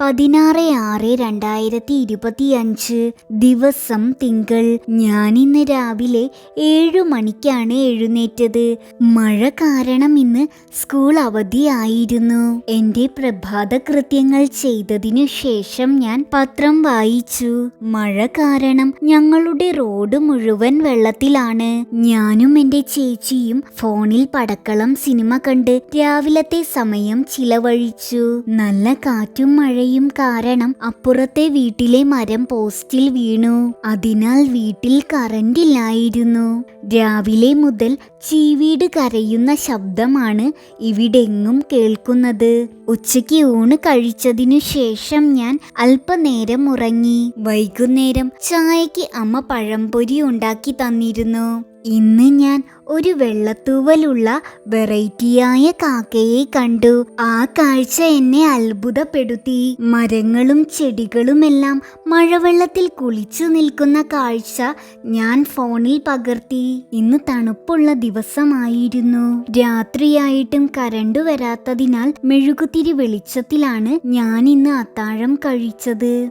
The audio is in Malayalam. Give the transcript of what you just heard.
പതിനാറ് ആറ് രണ്ടായിരത്തി ഇരുപത്തി അഞ്ച് ദിവസം തിങ്കൾ. ഞാൻ ഇന്ന് രാവിലെ ഏഴു മണിക്കാണ് എഴുന്നേറ്റത്. മഴ കാരണം ഇന്ന് സ്കൂൾ അവധിയായിരുന്നു. എന്റെ പ്രഭാത കൃത്യങ്ങൾ ചെയ്തതിനു ശേഷം ഞാൻ പത്രം വായിച്ചു. മഴ കാരണം ഞങ്ങളുടെ റോഡ് മുഴുവൻ വെള്ളത്തിലാണ്. ഞാനും എന്റെ ചേച്ചിയും ഫോണിൽ പടക്കളം സിനിമ കണ്ട് രാവിലത്തെ സമയം ചിലവഴിച്ചു. നല്ല കാറ്റും മഴയും കാരണം അപ്പുറത്തെ വീട്ടിലെ മരം പോസ്റ്റിൽ വീണു. അതിനാൽ വീട്ടിൽ കറണ്ട് ഇല്ലായിരുന്നു. രാവിലെ മുതൽ ചീവീട് കരയുന്ന ശബ്ദമാണ് ഇവിടെങ്ങും കേൾക്കുന്നത്. ഉച്ചയ്ക്ക് ഊണ് കഴിച്ചതിനു ശേഷം ഞാൻ അല്പനേരം ഉറങ്ങി. വൈകുന്നേരം ചായക്ക് അമ്മ പഴംപൊരി ഉണ്ടാക്കി തന്നിരുന്നു. ഇന്ന് ഞാൻ ഒരു വെള്ളത്തൂവലുള്ള വെറൈറ്റിയായ കാക്കയെ കണ്ടു. ആ കാഴ്ച എന്നെ അത്ഭുതപ്പെടുത്തി. മരങ്ങളും ചെടികളുമെല്ലാം മഴവെള്ളത്തിൽ കുളിച്ചു നിൽക്കുന്ന കാഴ്ച ഞാൻ ഫോണിൽ പകർത്തി. ഇന്ന് തണുപ്പുള്ള ദിവസമായിരുന്നു. രാത്രിയായിട്ടും കരണ്ട് വരാത്തതിനാൽ മെഴുകുതിരി വെളിച്ചത്തിലാണ് ഞാൻ ഇന്ന് അത്താഴം കഴിച്ചത്.